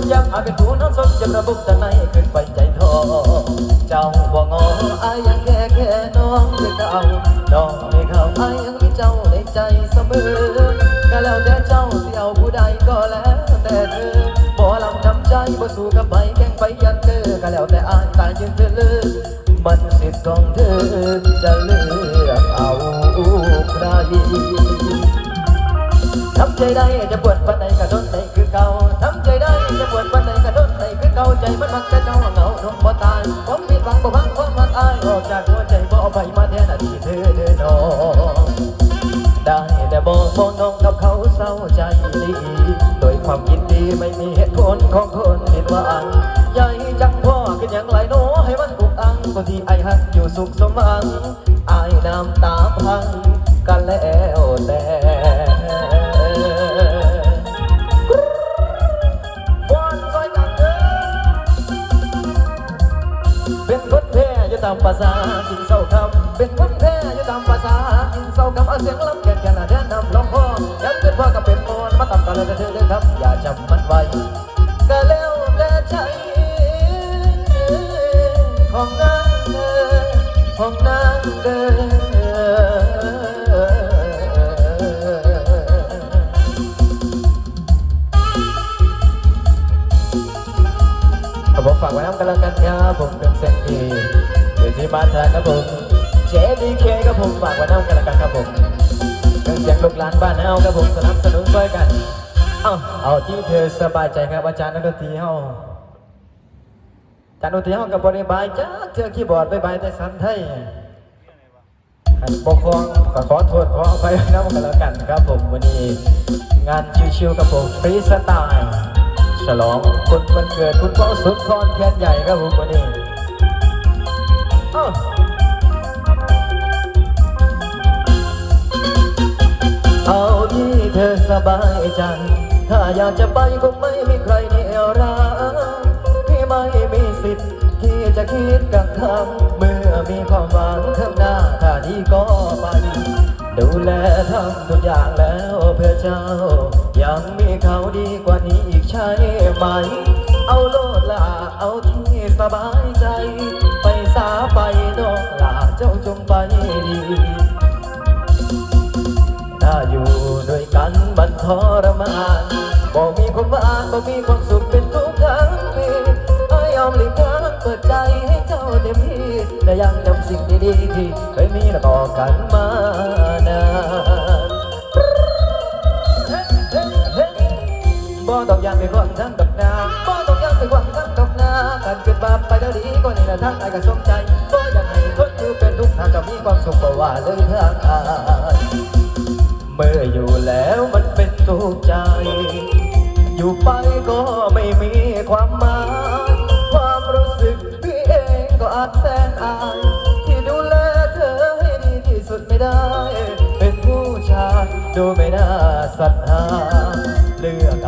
นผู้น้องสนจะระบบจะไหนขึ้นไปใจทอเจ้าบ่งออายยังแค่แค่น้องคือเก่าน้องไม่เข้าอายยังมีเจ้าในใจเสมอก็แล้วแต่เจ้าสิเอาผู้ใดก็แล้วแต่เธอบ่ลำจำใจบ่สู้กับไปแข่งไปยันเธอก็แล้วแต่อายตายยืนเธอเลือกมันสิทธิ์ของเธอจะเลือกเอาใครทำใจได้จะปวดปันใดกระโดนใด เก่าใจมันมักจะเจ้าเหงาทนบ่ตายผมมีฟังบ่ฟังความมักอายออกจากหัวใจบ่เอาไปมาแทนอดีตเธอเดินออกได้แต่บอกบอกน้องกับเขาเศร้าใจดีโดยความคิดดีไม่มีเหตุผลของคนผิดหวังใหญ่จังพ่อขึ้นอย่างไรโนให้มันอุกอังคนที่ไอหักอยู่สุขสมหวังอายน้ำตาพังกันแล้วแต่ ตามภาษากินเศร้าคำเป็นคนแพ้อยู่ตามภาษากินเศร้าคำเอาเสียงลำแก่นแก่นแทนนำลองพ่อย้ำเกินพ่อก็เป็นมอนมาตำกันเลยเธอเลยครับอย่าจำมันไว้ก็แล้วแต่ใจของนางเด้อของนางเด้อครับผมฝากไว้น้ำกันแล้วกันครับผมเป็นเซนที บ้านแทนครับผมเจดีเคครับผมฝากไว้น้ำกันแล้วกันครับผมเครื่องเสียงลูกหลานบ้านเฮาครับผมสนับสนุนด้วยกัน เอาเอาที่เธอสบายใจครับอาจารย์นักดนตรีเฮาอาจารย์ดนตรีเฮากับบริบายจ้าเธอคีย์บอร์ดบายบายแต่สันไทยขันปกครองก็ขอโทษขออภัยน้ำกันแล้วกันครับผมวันนี้งานชิวๆกับผมฟรีสไตล์ฉลองคนวันเกิดคุณพ่อสุนทรแคนใหญ่ครับผมวันนี้ เอาที่เธอสบายใจ ถ้าอยากจะไปคงไม่มีใครเหนี่ยวรักพี่ไม่มีสิทธิ์ที่จะคิดกับทำเมื่อมีความหวังข้างหน้าถ้าดีก็ไปดูแลทำทุกอย่างแล้วเพื่อเจ้า ยังมีเขาดีกว่านี้อีกใช่ไหม เอาโลดละเอาที่สบายใจ ไปสาไปน้องลาเจ้าจงไปดีถ้าอยู่ด้วยกันมันทรมานบ่มีความหวานบ่มีความสุขเป็นทุกทั้งปีไอ้ยอมหลีกทางเปิดใจให้เจ้าเต็มที่และยังนำสิ่งดีๆที่เคยมีและต่อกันมานานบ่ต้องยังเป็นคนทั้ง กิดบาปไปแล้วดีก็นี่และทั้งไอ้ก็สมใจบ่อยากให้คนอยู่เป็นทุกข์หากจะมีความสุขบ่ว่าเลยทางอายเมื่ออยู่แล้วมันเป็นทุกข์ใจ อยู่ไปก็ไม่มีความหมายความรู้สึกพี่เองก็อาจแสนอายที่ดูแลเธอให้ดีที่สุดไม่ได้ เป็นผู้ชายดูไม่น่าศรัทธาเลือก